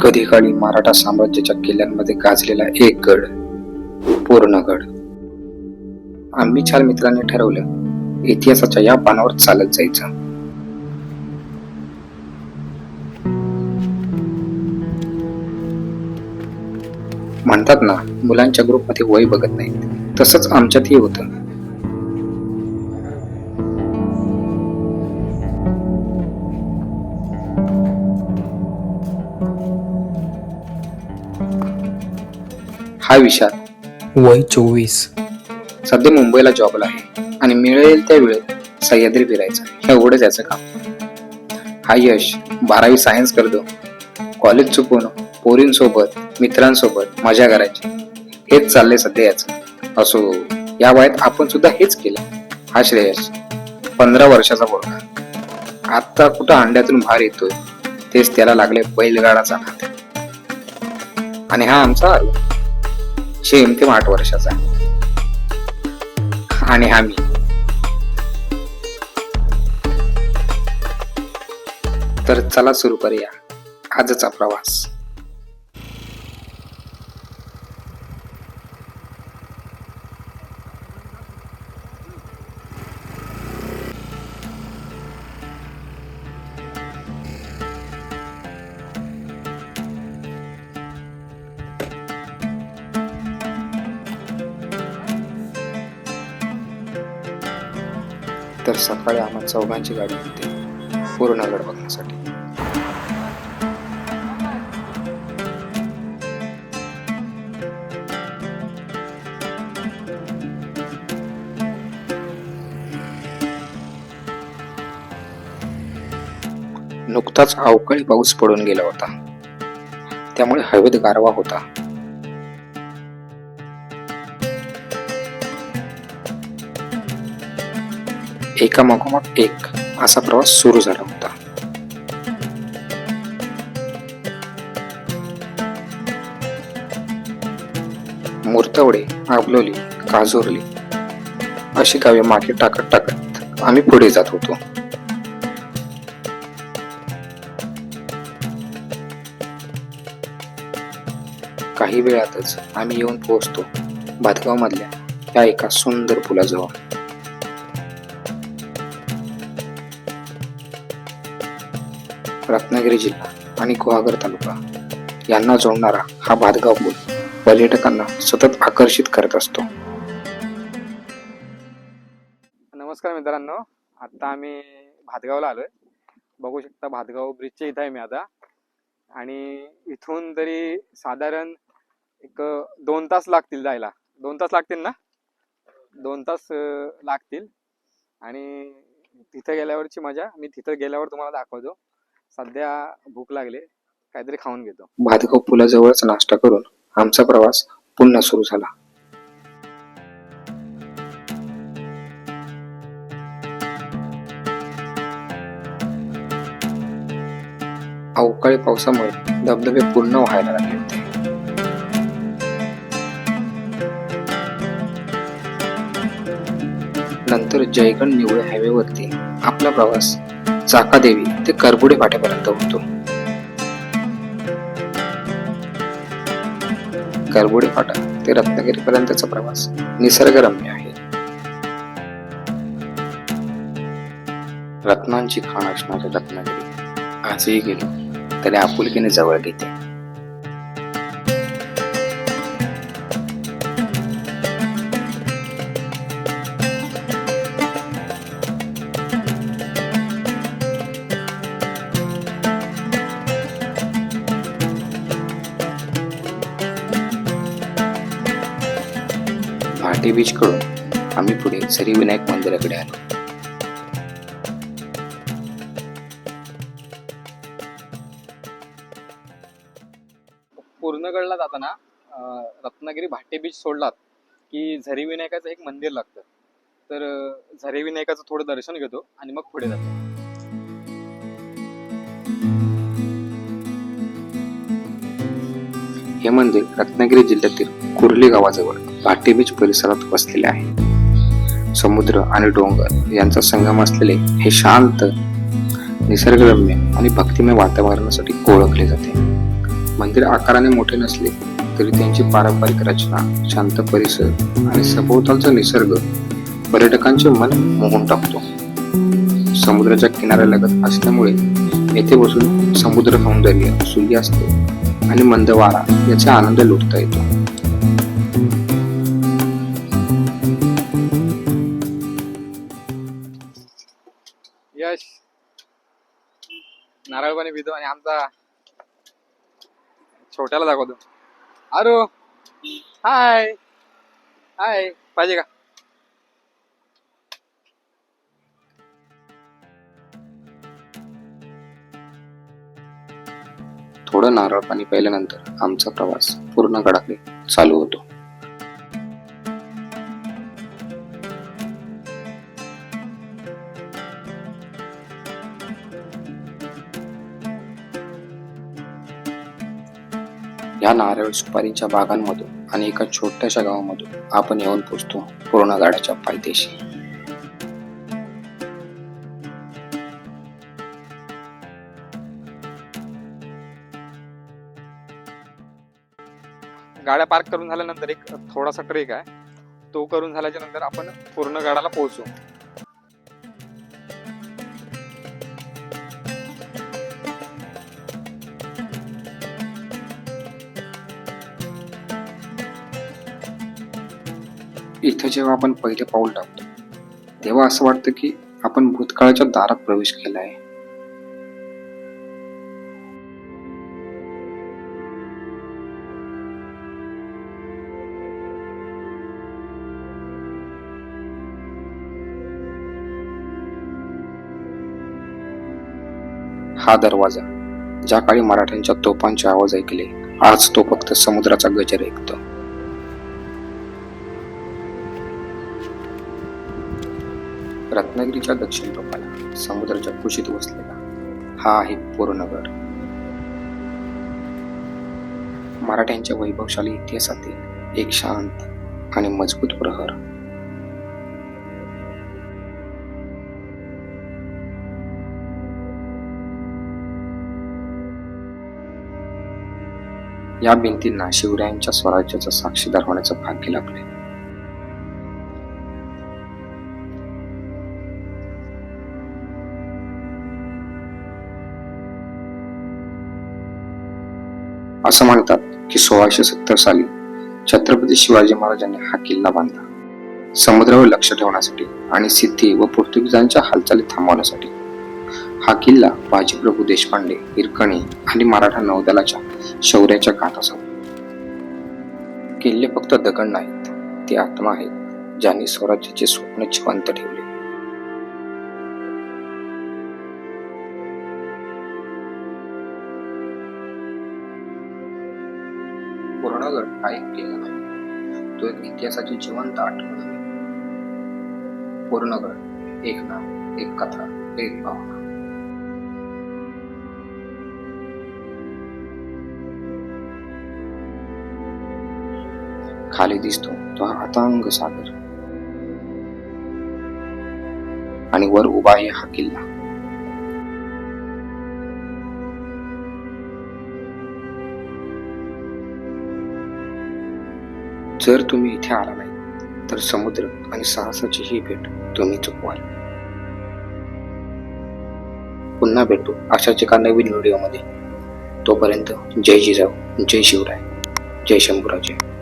कधी काळी मराठा साम्राज्याच्या किल्ल्यांमध्ये गाजलेला एक गड पूर्णगड आम्ही चार मित्रांनी ठरवलं इतिहासाच्या या पानावर चालत जायचं. म्हणतात ना मुलांच्या ग्रुपमध्ये वय बघत नाहीत. तसंच आमच्यातही होतं. हा विशाल वय चोवीस. सध्या मुंबईला जॉबला आहे. आणि मिळेल त्या वेळेत सह्याद्री फिरायचं. हे एवढंच याचं काम. हा यश बारावी सायन्स करतो. कॉलेज चुकून पोरींसोबत मित्रांसोबत मजा करायची हेच चाललंय सध्या याचं. असो या वयात आपण सुद्धा हेच केलं. हा श्रेयस पंधरा वर्षाचा मुलगा आता कुठं अंड्यातून बाहेर येतोय तेच त्याला लागले बैलगाडाचा नाद आणि हा आमचा अरु जेमतेम आठ वर्षाचा आणि हा मी. तर चला सुरू करूया. आजचा प्रवास. तर सकाळी आम्हा चौघांची गाडी होती. पूर्णगड बघण्यासाठी. नुकताच अवकाळी पाऊस पडून गेला होता. त्यामुळे हवेत गारवा होता. एकामागोमाग एक असा प्रवास सुरू झाला होता. मुर्तावडे आबलोली काजोरली अशी गावे मागे टाकत टाकत आम्ही पुढे जात होतो. काही वेळातच आम्ही येऊन पोहोचतो भातगाव मधल्या त्या एका सुंदर पुलाजवळ. रत्नागिरी जिल्हा आणि गुहागर तालुका. यांना जोडणारा हा भातगाव पूल पर्यटकांना सतत आकर्षित करत असतो. नमस्कार मित्रांनो. आता आम्ही भातगावला आलोय. बघू शकता भातगाव ब्रिजच्या इथं आहे मी आता. आणि इथून तरी साधारण एक दोन तास लागतील जायला. दोन तास लागतील ना? दोन तास लागतील. आणि तिथं गेल्यावरची मजा मी तिथं गेल्यावर तुम्हाला दाखवतो. सध्या भूक लागली काहीतरी खाऊन घेतो. भातगाव पुलाजवळच नाश्ता करून आमचा प्रवास पुन्हा सुरू झाला. अवकाळी पावसामुळे धबधबे पूर्ण व्हायला लागले होते. नंतर जयगड निवळे हायवेवरती आपला प्रवास चाकादेवी ते करबुडे फाट्यापर्यंत होतो. करबुडे फाटा ते रत्नागिरी पर्यंतचा प्रवास निसर्गरम्य आहे. रत्नांची खाण असणारे रत्नागिरी आजही गेलो तरी आपुलकीने जवळ घेते. भाटी बीच कडून आम्ही पुढे श्री विनायक मंदिराकडे आलो. पूर्णगडला जाताना रत्नागिरी भाटे बीच सोडलात की झरी विनायकाचं एक मंदिर लागतं. तर अं, झरी विनायकाचं थोडं दर्शन घेतो आणि मग पुढे जातो. हे मंदिर रत्नागिरी जिल्ह्यातील कुर्ली गावाजवळ. भाटी बीच परिसरात वसलेले आहे. समुद्र आणि डोंगर यांचा संगम असलेले हे शांत निसर्गरम्य आणि भक्तिमय वातावरणासाठी ओळखले जाते. मंदिर आकाराने मोठे नसले तरी त्यांची पारंपरिक रचना शांत परिसर आणि सभोवतालचा निसर्ग पर्यटकांचे मन मोहून टाकतो. समुद्राच्या किनाऱ्यालगत असल्यामुळे येथे बसून समुद्र सौंदर्य सूर्यास्त आणि मंद वारा याचा आनंद लुटता येतो. नारळ पाणी पितो आणि आमचा छोट्याला दाखवतो. अरे हाय हाय पाहिजे का? थोडं नारळ पाणी प्यायल्यानंतर आमचा प्रवास पूर्ण गडाकडे चालू होतो. ह्या नारळ सुपारीच्या बागांमधून आणि एका छोट्याशा गावामधून आपण येऊन पोचतो पूर्ण गाड्याच्या पायथ्याशी गाड्या पार्क करून झाल्यानंतर एक थोडासा ट्रेक आहे. तो करून झाल्याच्यानंतर आपण पूर्ण गाडाला पोहोचू. इथं जेव्हा आपण पहिले पाऊल टाकतो तेव्हा असं वाटतं की आपण भूतकाळाच्या दारात प्रवेश केला आहे. हा दरवाजा ज्या काळी मराठ्यांच्या तोफांचे आवाज ऐकले आज तो फक्त समुद्राचा गजर ऐकतो. रत्नागिरीच्या दक्षिण टोकाला समुद्राच्या कुशीत वसलेला हा आहे पोरनगर. मराठ्यांच्या वैभवशाली इतिहासातील एक शांत आणि मजबूत प्रहर. या भिंतींना शिवरायांच्या स्वराज्याचा साक्षीदार होण्याचं भाग्य लाभले असं म्हणतात की सोळाशे सत्तर साली छत्रपती शिवाजी महाराजांनी हा किल्ला बांधला. समुद्रावर लक्ष ठेवण्यासाठी आणि सिद्धी व पोर्तुगीजांच्या हालचाली थांबवण्यासाठी. हा किल्ला बाजीप्रभू देशपांडे हिरकणी आणि मराठा नौदलाच्या शौर्याच्या गाथाचा किल्ले फक्त दगड नाहीत ते आत्मा आहेत ज्यांनी स्वराज्याचे स्वप्न जिवंत ठेवले. पूर्णगड नाही. तो एक इतिहासाची जिवंत आठवण आहे पूर्णगड एक नाव एक कथा एक भावना. खाली दिसतो तो हा अतांग सागर. आणि वर उभा आहे हा किल्ला. जर तुम्ही इथे आला नाही तर समुद्र आणि साहसाची ही भेट तुम्ही चुकवाल. पुन्हा भेटू अशाच एका नवीन व्हिडिओमध्ये. तोपर्यंत जय जिजाऊ जय शिवराय जय शंभूराजे.